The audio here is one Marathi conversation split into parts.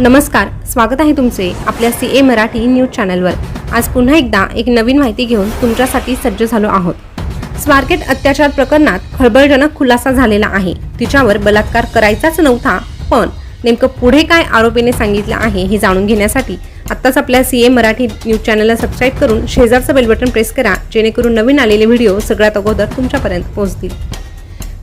नमस्कार स्वागत आहे तुमचे आपल्या सी ए मराठी न्यूज चॅनलवर. आज पुन्हा एकदा एक नवीन माहिती घेऊन तुमच्यासाठी सज्ज झालो आहोत. स्वारगेट अत्याचार प्रकरणात खळबळजनक खुलासा झालेला आहे. तिच्यावर बलात्कार करायचाच नव्हता पण नेमकं पुढे काय आरोपीने सांगितलं आहे हे जाणून घेण्यासाठी आत्ताच आपल्या सी ए मराठी न्यूज चॅनलला सबस्क्राईब करून शेजारचं बेल बटन प्रेस करा जेणेकरून नवीन आलेले व्हिडिओ सगळ्यात अगोदर तुमच्यापर्यंत पोहोचतील.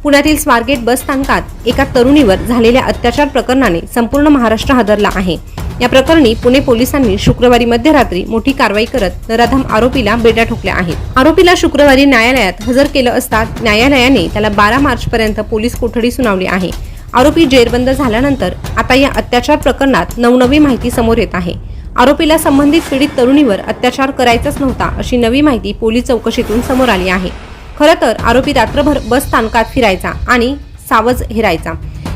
पुण्यातील स्वारगेट बस स्थानकात एका तरुणीवर झालेल्या अत्याचार प्रकरणाने संपूर्ण महाराष्ट्र हादरला आहे. या प्रकरणी पुणे पोलिसांनी शुक्रवारी मध्यरात्री मोठी कारवाई करत नराधम आरोपीला बेड्या ठोकल्या आहेत. आरोपीला शुक्रवारी न्यायालयात हजर केलं असता न्यायालयाने त्याला बारा मार्च पर्यंत पोलीस कोठडी सुनावली आहे. आरोपी जेरबंद झाल्यानंतर आता या अत्याचार प्रकरणात नवनवी माहिती समोर येत आहे. आरोपीला संबंधित पीडित तरुणीवर अत्याचार करायचाच नव्हता अशी नवी माहिती पोलीस चौकशीतून समोर आली आहे. खरं तर आरोपी रात्रभर बस स्थानकात फिरायचा आणि सावज हेरायचा.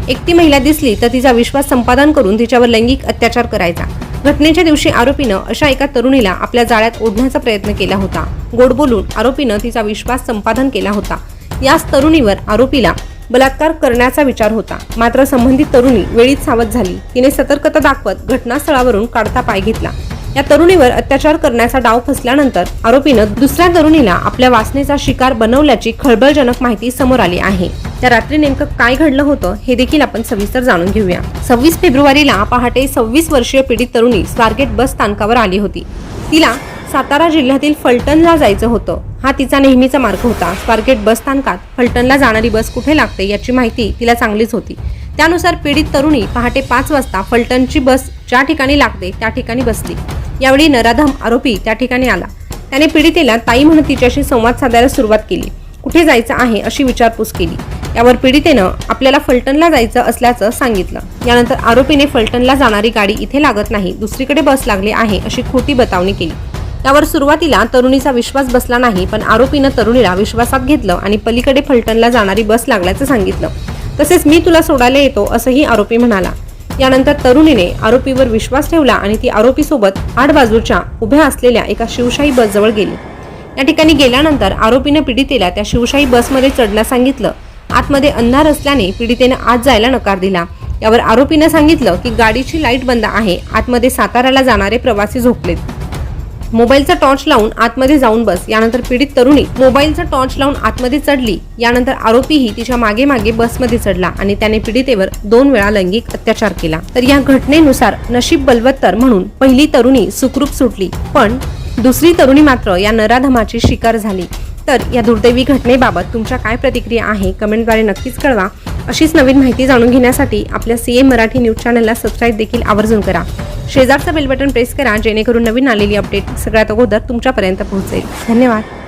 एकटी महिला दिसली तर तिचा विश्वास संपादन करून तिच्यावर लैंगिक अत्याचार करायचा. घटनेच्या दिवशी आरोपीनं अशा एका तरुणीला आपल्या जाळ्यात ओढण्याचा प्रयत्न केला होता. गोड बोलून आरोपीनं तिचा विश्वास संपादन केला होता. याच तरुणीवर आरोपीला बलात्कार करण्याचा विचार होता. मात्र संबंधित तरुणी वेळीच सावध झाली. तिने सतर्कता दाखवत घटनास्थळावरून काढता पाय घेतला. या तरुणीवर अत्याचार करण्याचा डाव फसल्यानंतर आरोपीनं दुसऱ्या तरुणीला आपल्या वासनेचा शिकार बनवल्याची खळबळजनक माहिती समोर आली आहे. त्या रात्री नेमकं काय घडलं होतं हे देखील आपण सविस्तर जाणून घेऊया. सव्वीस फेब्रुवारीला पहाटे सव्वीस वर्षीय पीडित तरुणी स्वारगेट बस स्थानकावर आली होती. तिला सातारा जिल्ह्यातील फलटणला जायचं होतं. हा तिचा नेहमीचा मार्ग होता. स्वारगेट बस स्थानकात फलटणला जाणारी बस कुठे लागते याची माहिती तिला चांगलीच होती. त्यानुसार पीडित तरुणी पहाटे पाच वाजता फलटणची बस ज्या ठिकाणी लागते त्या ठिकाणी बसली. यावेळी नराधम आरोपी त्या ठिकाणी आला. त्याने पीडितेला ताई म्हणून तिच्याशी संवाद साधायला सुरुवात केली. कुठे जायचं आहे अशी विचारपूस केली. यावर पीडितेनं आपल्याला फलटणला जायचं असल्याचं सांगितलं. यानंतर आरोपीने फलटणला जाणारी गाडी इथे लागत नाही दुसरीकडे बस लागली आहे अशी खोटी बतावणी केली. त्यावर सुरुवातीला तरुणीचा विश्वास बसला नाही पण आरोपीनं तरुणीला विश्वासात घेतलं आणि पलीकडे फलटणला जाणारी बस लागल्याचं सांगितलं. तसेच मी तुला सोडायला येतो असंही आरोपी म्हणाला. यानंतर तरुणीने आरोपीवर विश्वास ठेवला आणि ती आरोपीसोबत आठ बाजूच्या उभ्या असलेल्या एका शिवशाही बसजवळ गेली. या ठिकाणी गेल्यानंतर आरोपीनं पीडितेला त्या शिवशाही बसमध्ये चढण्यास सांगितलं. आतमध्ये अंधार असल्याने पीडितेनं आत जायला नकार दिला. यावर आरोपीनं सांगितलं की गाडीची लाइट बंद आहे. आतमध्ये साताऱ्याला जाणारे प्रवासी झोपलेत. मोबाईलचा टॉर्च लावून आतमध्ये जाऊन बस. यानंतर पीडित तरुणी मोबाईलचा टॉर्च लावून आतमध्ये चढली. यानंतर आरोपीही तिच्यामागे मागे बसमध्ये चढला आणि त्याने पीडितेवर दोन वेळा लैंगिक अत्याचार केला. तर या घटनेनुसार नशीब बलवत्तर म्हणून पहिली तरुणी सुखरूप सुटली. पण दुसरी तरुणी मात्र या नराधमाची शिकार झाली. तर या दुर्दैवी घटनेबाबत तुमच्या काय प्रतिक्रिया आहे कमेंटद्वारे नक्कीच कळवा. अशीच नवीन माहिती जाणून घेण्यासाठी आपल्या सी ए मराठी न्यूज चॅनलला सबस्क्राईब देखील आवर्जून करा. शेजारचा बेल बटन प्रेस करा जेणेकरून नवीन आलेली अपडेट सगळ्यात अगोदर तुमच्यापर्यंत पोहोचेल. धन्यवाद.